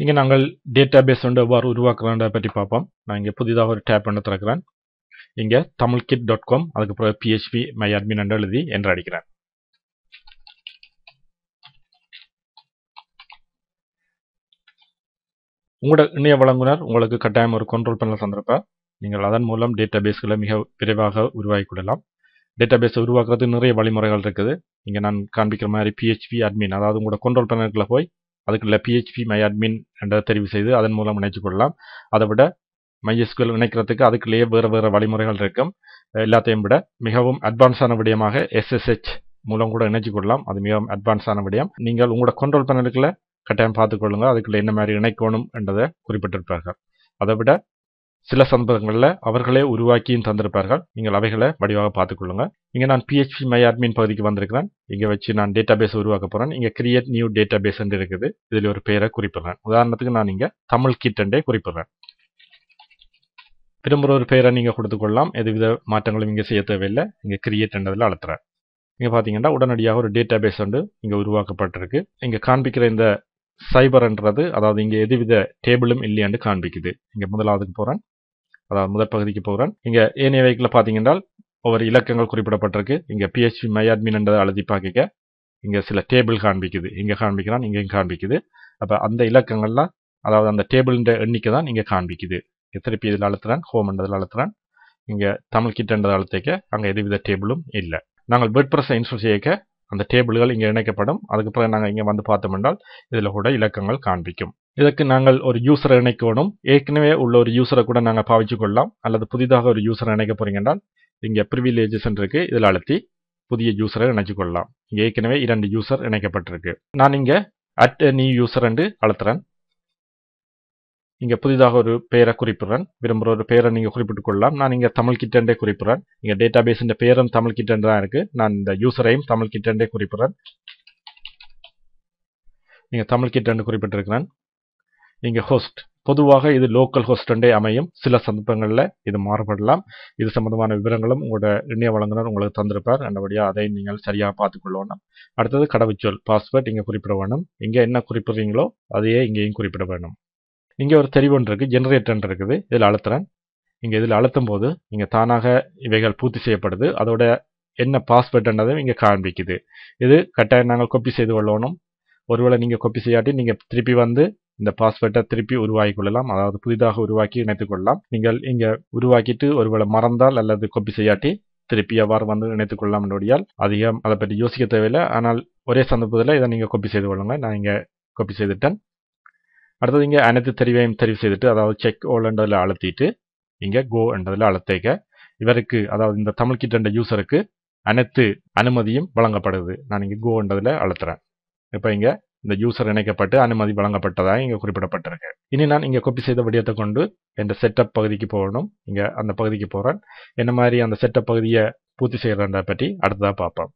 இங்கே நாங்கள் data base வந்து எவ்வாறு உருவாக்குறோன்றதை பற்றி பார்ப்போம். நான் இங்கே புதிதாக ஒரு டேப் ஒன்று திறக்கிறேன். இங்கே தமிழ் கிட் டாட் காம் அதுக்கப்புறம் பிஹெச்பி மை அட்மின் என்று எழுதி என்று அடிக்கிறேன். உங்களோட இணைய வழங்குனர் உங்களுக்கு கட்டாயம் ஒரு கண்ட்ரோல் பண்ணல சந்தர்ப்ப நீங்கள் அதன் மூலம் டேட்டா பேஸ்களை மிக விரைவாக உருவாக்கி கொள்ளலாம். டேட்டா பேஸை நிறைய வழிமுறைகள் இருக்குது. இங்கே நான் காண்பிக்கிற மாதிரி பிஹெச்பி அட்மின் அதாவது உங்களோட கண்ட்ரோல் பேனலுக்குள்ள போய் அதுக்குள்ள பிஹெச்பி மை அட்மின் என்ற தெரிவு செய்து அதன் மூலம் இணைச்சு கொள்ளலாம். அதை விட MySQL இணைக்கிறதுக்கு அதுக்குள்ளேயே வேறு வேறு வழிமுறைகள் இருக்கும். எல்லாத்தையும் விட மிகவும் அட்வான்ஸான விடயமாக எஸ்எஸ்ஹெச் மூலம் கூட இணைச்சு கொள்ளலாம். அது மிகவும் அட்வான்ஸான விடயம். நீங்கள் உங்களோட கண்ட்ரோல் பேனலுக்குள்ள கட்டாயம் பார்த்துக்கொள்ளுங்க அதுக்குள்ள என்ன மாதிரி இணைக்கணும் என்றதை குறிப்பிட்டிருப்பார்கள். அதை விட சில சந்தர்ப்பங்களில் அவர்களே உருவாக்கியும் தந்திருப்பார்கள். நீங்கள் அவைகளை வடிவாக பார்த்துக்கொள்ளுங்க இங்கே நான் பிஹெச்பி மை அட்மின் பகுதிக்கு வந்திருக்கிறேன். இங்கே வச்சு நான் டேட்டா பேஸ் உருவாக்க போகிறேன் இங்கே கிரியேட் நியூ டேட்டா பேஸ் இருக்குது. இதில் ஒரு பெயரை குறிப்பிடுறேன். உதாரணத்துக்கு நான் இங்கே தமிழ் கிட்டண்டே குறிப்பிடுறேன். விரும்புகிற ஒரு பெயரை நீங்கள் கொடுத்துக்கொள்ளலாம் எதுவித மாற்றங்களும் இங்கே செய்ய தேவையில்லை. இங்கே கிரியேட் என்றதில் அழுத்துறேன். இங்கே பார்த்தீங்கன்னா உடனடியாக ஒரு டேட்டா பேஸ் வந்து இங்கே உருவாக்கப்பட்டிருக்கு. இங்கே காண்பிக்கிற இந்த சைபர்ன்றது அதாவது இங்கே எதுவித டேபிளும் இல்லையாண்டு காண்பிக்குது. இங்கே முதலாவதுக்கு போகிறேன் அதாவது முதல் பகுதிக்கு போகிறான். இங்கே ஏனைய வைக்கில் பார்த்தீங்கன்னா ஒவ்வொரு இலக்கங்கள் குறிப்பிடப்பட்டிருக்கு. இங்கே பிஹெச்பி மை அட்மின் என்றதை அழுதி பார்க்க இங்கே சில டேபிள் காண்பிக்குது. இங்கே காண்பிக்கிறான் இங்கேயும் காண்பிக்குது. அப்போ அந்த இலக்கங்கள்லாம் அதாவது அந்த டேபிள்ன்ற எண்ணிக்கை தான் இங்கே காண்பிக்குது. இங்கே திருப்பி இதில் அழுத்துறான் ஹோம் என்றதில் அழுத்துறான். இங்கே தமிழ் கிட்டன்றதை அழுத்திக்க அங்கே எதுவித டேபிளும் இல்லை. நாங்கள் வேர்ட் ப்ரெஸ்ஸை இன்ஸ்டால் செய்யக்க அந்த டேபிள்கள் இங்கே இணைக்கப்படும். அதுக்கு பிறகு நாங்கள் இங்கே வந்து பார்த்தோம் என்றால் இதில் கூட இலக்கங்கள் காண்பிக்கும். இதற்கு நாங்கள் ஒரு யூசரை இணைக்கணும் ஏற்கனவே உள்ள ஒரு யூசரை கூட நாங்கள் பாவிச்சு கொள்ளலாம். அல்லது புதிதாக ஒரு யூசரை இணைக்க போறீங்க என்றால் இங்கே ப்ரிவிலேஜஸ் இருக்கு. இதில் அழுத்தி புதிய யூசரை இணைச்சு கொள்ளலாம். இங்கே ஏற்கனவே இரண்டு யூசர் இணைக்கப்பட்டிருக்கு. நான் இங்கே அட் நியூ யூசர் என்று அழுத்துறேன். இங்கே புதிதாக ஒரு பெயரை குறிப்பிடுறேன். விரும்புகிற ஒரு பெயரை நீங்கள் குறிப்பிட்டுக் கொள்ளலாம். நான் இங்கே தமிழ் கிட்டண்டே குறிப்பிடுறேன். இங்கே டேட்டா பேஸின் பேரும் தமிழ் கிட்டண்டு தான் இருக்குது நான் இந்த யூசரையும் தமிழ் கிட்டண்டே குறிப்பிடுறேன். நீங்கள் தமிழ் கிட்டண்டு குறிப்பிட்டிருக்கிறேன். இங்கே ஹோஸ்ட் பொதுவாக இது லோக்கல் ஹோஸ்டண்டே அமையும். சில சந்தர்ப்பங்களில் இது மாறுபடலாம். இது சம்பந்தமான விவரங்களும் உங்களோட இணைய வழங்குனர் உங்களுக்கு தந்திருப்பார். நல்லபடியாக அதை நீங்கள் சரியாக பார்த்துக்கொள்ளணும் அடுத்தது கடவுச்சொல். பாஸ்வேர்ட் இங்கே குறிப்பிட வேணும். இங்கே என்ன குறிப்பிடுறீங்களோ அதையே இங்கேயும் குறிப்பிட வேணும். இங்கே ஒரு தெரிவொன்று இருக்குது ஜெனரேட்டர் இருக்குது இதில் அழுத்துறேன். இங்கே இதில் அழுத்தும் போது இங்கே தானாக இவைகள் பூர்த்தி செய்யப்படுது. அதோட என்ன பாஸ்வேர்டுன்றதையும் இங்கே காண்பிக்குது. இது கட்டாயம் நாங்கள் கொப்பி செய்து கொள்ளணும். ஒருவேளை நீங்கள் கொப்பி செய்யாட்டி நீங்கள் திருப்பி வந்து இந்த பாஸ்வேர்டை திருப்பி உருவாக்கி கொள்ளலாம். அதாவது புதிதாக உருவாக்கி இணைத்துக் கொள்ளலாம். நீங்கள் இங்கே உருவாக்கிட்டு ஒருவேளை மறந்தால் அல்லது கொப்பி செய்யாட்டி திருப்பி எவ்வாறு வந்து இணைத்துக் கொள்ளலாம் என்னுடையால் அதிகம் அதை பற்றி யோசிக்க தேவையில்லை. ஆனால் ஒரே சந்தர்ப்பத்தில் இதை நீங்கள் கொப்பி செய்து கொள்ளுங்கள். நான் இங்கே கொப்பி செய்துட்டேன் அடுத்தது இங்கே அனைத்து தெரிவையும் தெரிவு செய்துட்டு அதாவது செக் ஓல்ன்றதில் அழுத்திட்டு இங்கே கோ என்றதில் அழுத்தேக்க இவருக்கு அதாவது இந்த தமிழ் கிட்ட யூசருக்கு அனைத்து அனுமதியும் வழங்கப்படுது. நான் இங்கே கோ என்றதில் அழுத்துறேன். இப்போ இங்கே இந்த யூசர் இணைக்கப்பட்டு அனுமதி வழங்கப்பட்டதாக இங்கே குறிப்பிடப்பட்டிருக்கு. இனி நான் இங்கே கொப்பி செய்த விடயத்தை கொண்டு இந்த செட்டப் பகுதிக்கு போகணும். இங்கே அந்த பகுதிக்கு போகிறேன் என்ன மாதிரி அந்த செட்டப் பகுதியை பூர்த்தி செய்கிறத பற்றி அடுத்ததாக பார்ப்போம்.